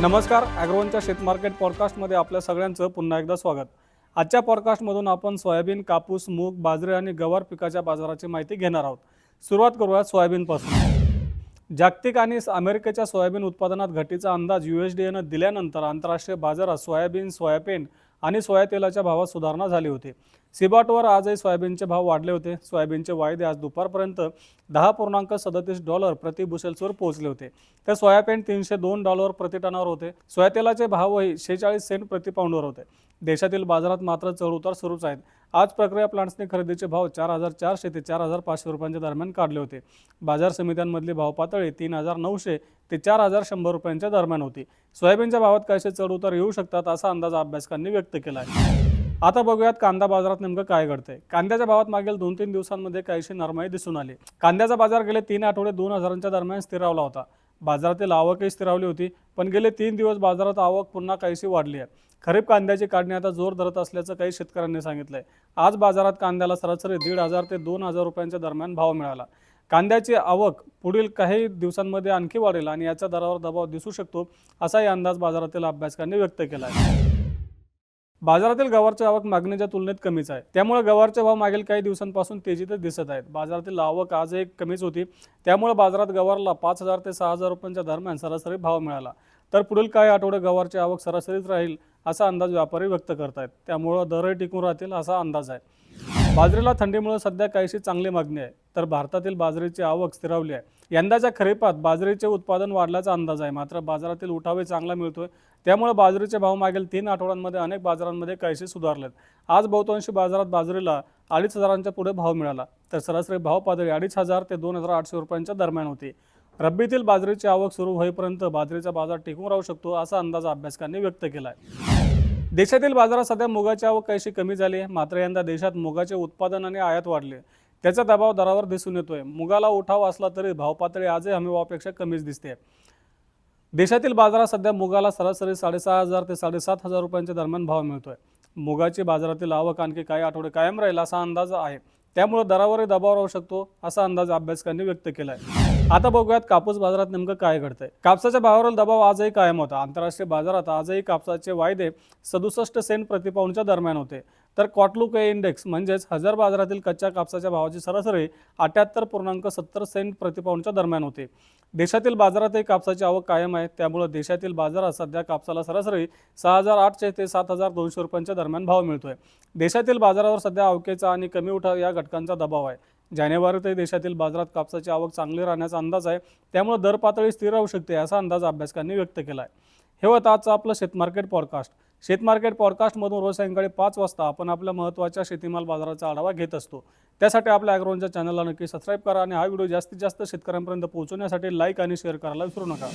नमस्कार ॲग्रोवनच्या शेतमार्केट पॉडकास्टमध्ये आपल्या सगळ्यांचं पुन्हा एकदा स्वागत. आजच्या पॉडकास्टमधून आपण सोयाबीन कापूस मूग बाजरी आणि गवार पिकाच्या बाजाराची माहिती घेणार आहोत. सुरुवात करूया सोयाबीनपासून. जागतिक आणि अमेरिकेच्या सोयाबीन उत्पादनात घटीचा अंदाज यू एस डी एनं दिल्यानंतर आंतरराष्ट्रीय बाजारात सोयाबीन सोयाबीन आणि सोया तेलाच्या भावात सुधारणा झाली होती. सिबाटवर आजही सोयाबीनचे भाव वाढले होते. सोयाबीनचे वायदे आज दुपारपर्यंत दहा पूर्णांक सदतीस डॉलर प्रति बुशेल्सवर पोहोचले होते. तर सोयाबीन तीनशे दोन डॉलर प्रतिटनावर होते. सोयातेलाचे भावही शेहेचाळीस सेंट प्रतिपाऊंडवर होते. देशातील बाजारात मात्र चढउतार सुरूच आहेत. आज प्रक्रिया प्लांट्सने खरेदीचे भाव चार हजार चारशे ते चार हजार पाचशे रुपयांच्या दरम्यान काढले होते. बाजार समित्यांमधली भाव पातळी तीन हजार नऊशे ते चार हजार शंभर रुपयांच्या दरम्यान होती. सोयाबीनच्या भावात काहीसे चढउतार येऊ शकतात असा अंदाज अभ्यासकांनी व्यक्त केला आहे. आता बघूयात कांदा बाजारात नेमकं काय घडतंय. कांद्याच्या भावात मागील दोन तीन दिवसांमध्ये काहीशी नरमाई दिसून आली. कांद्याचा बाजार गेले तीन आठवडे दोन हजारांच्या दरम्यान स्थिरावला होता. बाजारातील आवकही स्थिरावली होती पण गेले तीन दिवस बाजारात आवक पुन्हा काहीशी वाढली आहे. खरीप कांद्याची काढणी आता जोर धरत असल्याचं काही शेतकऱ्यांनी सांगितलंय. आज बाजारात कांद्याला सरासरी दीड हजार ते दोन हजार रुपयांच्या दरम्यान भाव मिळाला. कांद्याची आवक पुढील काही दिवसांमध्ये आणखी वाढेल आणि याच्या दरावर दबाव दिसू शकतो असाही अंदाज बाजारातील अभ्यासकांनी व्यक्त केला आहे बाजारातील गवारच्या आवक मागणीच्या तुलनेत कमीच आहे. त्यामुळे गवारचे भाव मागील काही दिवसांपासून तेजीतच दिसत आहेत. बाजारातील आवक आज एक कमीच होती. त्यामुळे बाजारात गवारला पाच हजार ते सहा हजार रुपयांच्या दरम्यान सरासरी भाव मिळाला. तर पुढील काही आठवडे गवारची आवक सरासरीच राहील असा अंदाज व्यापारी व्यक्त करत आहेत त्यामुळं दरही टिकून राहतील असा अंदाज आहे. बाजरीला थंडीमुळे सध्या काहीशी चांगली मागणी आहे. तर भारतातील बाजरीची आवक स्थिरावली आहे. यंदाच्या खरीपात बाजरीचे उत्पादन वाढल्याचा अंदाज आहे. मात्र बाजारातील उठावे चांगला मिळतोय. त्यामुळे बाजरीचे भाव मागील तीन आठवड्यांमध्ये अनेक बाजारांमध्ये कैसे सुधारलेत. आज बहुतांशी बाजारात बाजरीला अडीच हजारांच्या पुढे भाव मिळाला. तर सरासरी भाव पातळी अडीच हजार ते दोन हजार आठशे रुपयांच्या दरम्यान होती. रब्बीतील बाजरीची आवक सुरू होईपर्यंत बाजरीचा बाजार टिकून राहू शकतो असा अंदाज अभ्यासकांनी व्यक्त केला आहे देशातील बाजारात सध्या मुगाची आवक कैशी कमी झाली मात्र यंदा देशात मुगाचे उत्पादन आणि आयात वाढले. त्याचा दबाव दरावर दिसून येतोय. मुगाला उठाव असला तरी भावपातळी आजही हमीभावापेक्षा कमीच दिसते देशातील बाजारात सध्या मुगाला सरासरी साडेसहा हजार ते साडेसात हजार रुपयांच्या दरम्यान भाव मिळतोय. मुगाची बाजारातील आवक आणखी काही आठवडे कायम राहील असा अंदाज आहे. त्यामुळे दरावरही दबाव राहू शकतो असा अंदाज अभ्यासकांनी व्यक्त केला आहे आता बघूयात कापूस बाजारात नेमकं काय घडतंय. कापसाच्या भावावरील दबाव आजही कायम होता. आंतरराष्ट्रीय बाजारात आजही कापसाचे वायदे सदुसष्ट सेंट प्रतिपाऊंडच्या दरम्यान होते. तर कॉटलुक के इंडेक्स म्हणजेच हजार बाजारातील कच्च्या कापसाच्या भावाची सरासरी अठ्याहत्तर पूर्णांक सत्तर सेंट प्रतिपाऊंडच्या दरम्यान होते. देशातील बाजारातही कापसाची आवक कायम आहे. त्यामुळे देशातील बाजारात सध्या कापसाला सरासरी सहा हजार आठशे ते सात हजार दोनशे रुपयांच्या दरम्यान भाव मिळतोय. देशातील बाजारावर सध्या अवकेचा आणि कमी उठाव या घटकांचा दबाव आहे. जानेवारीतही देशातील बाजारात कापसाची आवक चांगली राहण्याचा अंदाज आहे. त्यामुळे दर पातळी स्थिर राहू शकते असा अंदाज अभ्यासकांनी व्यक्त केला आहे हे होतं आजचं आपलं शेतमार्केट पॉडकास्ट. शेतमार्केट पॉडकास्टमधून रोज सायंकाळी पाच वाजता आपण आपल्या महत्त्वाच्या शेतीमाल बाजाराचा आढावा घेत असतो. त्यासाठी आपल्या ॲग्रोनच्या चॅनलला नक्की सबस्क्राईब करा आणि हा व्हिडिओ जास्तीत जास्त शेतकऱ्यांपर्यंत पोहोचवण्यासाठी लाईक आणि शेअर करायला विसरू नका.